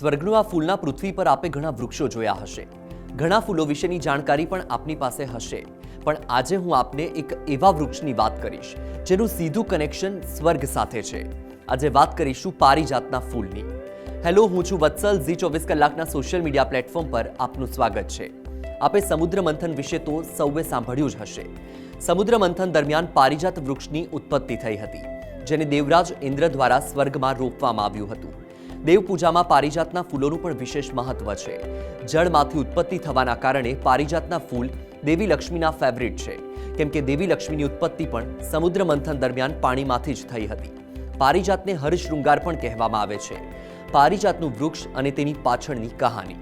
સ્વર્ગનું આ ફૂલના પૃથ્વી પર આપે ઘણા વૃક્ષો જોયા હશે. ઘણા ફૂલો વિશેની જાણકારી પણ આપની પાસે હશે. પણ આજે હું આપને એક એવા વૃક્ષની વાત કરીશ, જેનું સીધું કનેક્શન સ્વર્ગ સાથે છે. આજે વાત કરીશું પારિજાતના ફૂલની. હેલો, હું છું વત્સલ, ઝી ચોવીસ કલાકના સોશિયલ મીડિયા પ્લેટફોર્મ પર આપનું સ્વાગત છે. આપે સમુદ્ર મંથન વિશે તો સૌએ સાંભળ્યું જ હશે. સમુદ્ર મંથન દરમિયાન પારિજાત વૃક્ષની ઉત્પત્તિ થઈ હતી, જેને દેવરાજ ઇન્દ્ર દ્વારા સ્વર્ગમાં રોપવામાં આવ્યું હતું. દેવપૂજામાં પારિજાતના ફૂલોનું પણ વિશેષ મહત્વ છે. જળમાંથી ઉત્પત્તિ થવાના કારણે પારિજાતના ફૂલ દેવી લક્ષ્મીના ફેવરિટ છે. કેમ કે દેવી લક્ષ્મીની ઉત્પત્તિ પણ સમુદ્ર મંથન દરમિયાન પાણીમાંથી જ થઈ હતી. પારિજાતને હરશૃંગાર પણ કહેવામાં આવે છે. પારિજાતનું વૃક્ષ અને તેની પાછળની કહાની.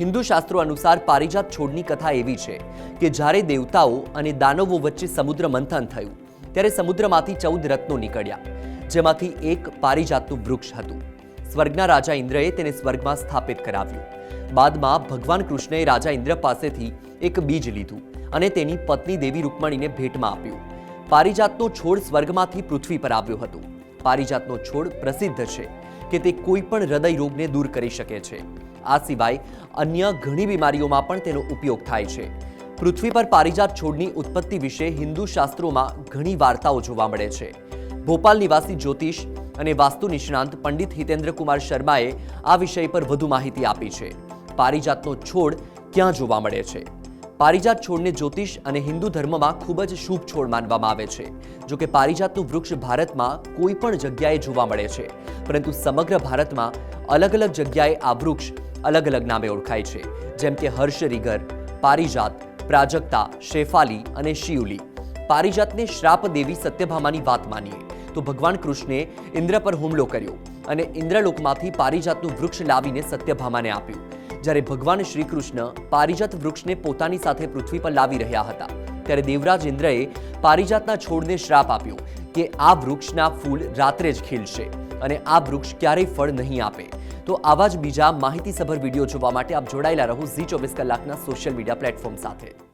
હિન્દુ શાસ્ત્રો અનુસાર પારિજાત છોડની કથા એવી છે કે જ્યારે દેવતાઓ અને દાનવો વચ્ચે સમુદ્ર મંથન થયું, ત્યારે સમુદ્રમાંથી ચૌદ રત્નો નીકળ્યા, જેમાંથી એક પારિજાતનું વૃક્ષ હતું. સ્વર્ગના રાજા ઇન્દ્રએ તેને સ્વર્ગમાં સ્થાપિત કરાવ્યું. બાદમાં ભગવાન કૃષ્ણએ રાજા ઇન્દ્ર પાસેથી એક બીજ લીધું અને તેની પત્ની દેવી રૂકમણીને ભેટમાં આપ્યું. પારિજાતનો છોડ સ્વર્ગમાંથી પૃથ્વી પર આવ્યો હતો. પારિજાતનો છોડ પ્રસિદ્ધ છે કે તે કોઈ પણ હૃદય રોગને દૂર કરી શકે છે. આ સિવાય અન્ય ઘણી બીમારીઓમાં પણ તેનો ઉપયોગ થાય છે. પૃથ્વી પર પારિજાત છોડની ઉત્પત્તિ વિશે હિન્દુ શાસ્ત્રોમાં ઘણી વાર્તાઓ જોવા મળે છે. ભોપાલ નિવાસી જ્યોતિષ અને વાસ્તુ નિષ્ણાંત પંડિત હિતેન્દ્રકુમાર શર્માએ આ વિષય પર વધુ માહિતી આપી છે. પારિજાતનો છોડ ક્યાં જોવા મળે છે? પારિજાત છોડને જ્યોતિષ અને હિન્દુ ધર્મમાં ખૂબ જ શુભ છોડ માનવામાં આવે છે. જો કે પારિજાતનું વૃક્ષ ભારતમાં કોઈ પણ જગ્યાએ જોવા મળે છે. પરંતુ સમગ્ર ભારતમાં અલગ અલગ જગ્યાએ આ વૃક્ષ અલગ અલગ નામે ઓળખાય છે. જેમ કે હર્ષરીગર પારિજાત, પ્રાજક્તા, શેફાલી અને શિયુલી. પારિજાતને શ્રાપ દેવી સત્યભામાની વાત માનીએ. તો ભગવાન કૃષ્ણે ઇન્દ્ર પર હુમલો કર્યો અને ઇન્દ્રલોકમાંથી પારિજાતનું વૃક્ષ લાવીને સત્યભામાને આપ્યું. જ્યારે ભગવાન શ્રી કૃષ્ણ પારિજાત વૃક્ષને પોતાની સાથે પૃથ્વી પર લાવી રહ્યા હતા, ત્યારે દેવરાજ ઇન્દ્રએ પારિજાતના છોડને શ્રાપ આપ્યો કે આ વૃક્ષના ફૂલ રાત્રે જ ખીલશે અને આ વૃક્ષ ક્યારેય ફળ નહીં આપે. તો આવા જ બીજા માહિતીસભર વીડિયો જોવા માટે આપ જોડાયેલા રહો ઝી ચોવીસ કલાકના સોશિયલ મીડિયા પ્લેટફોર્મ સાથે.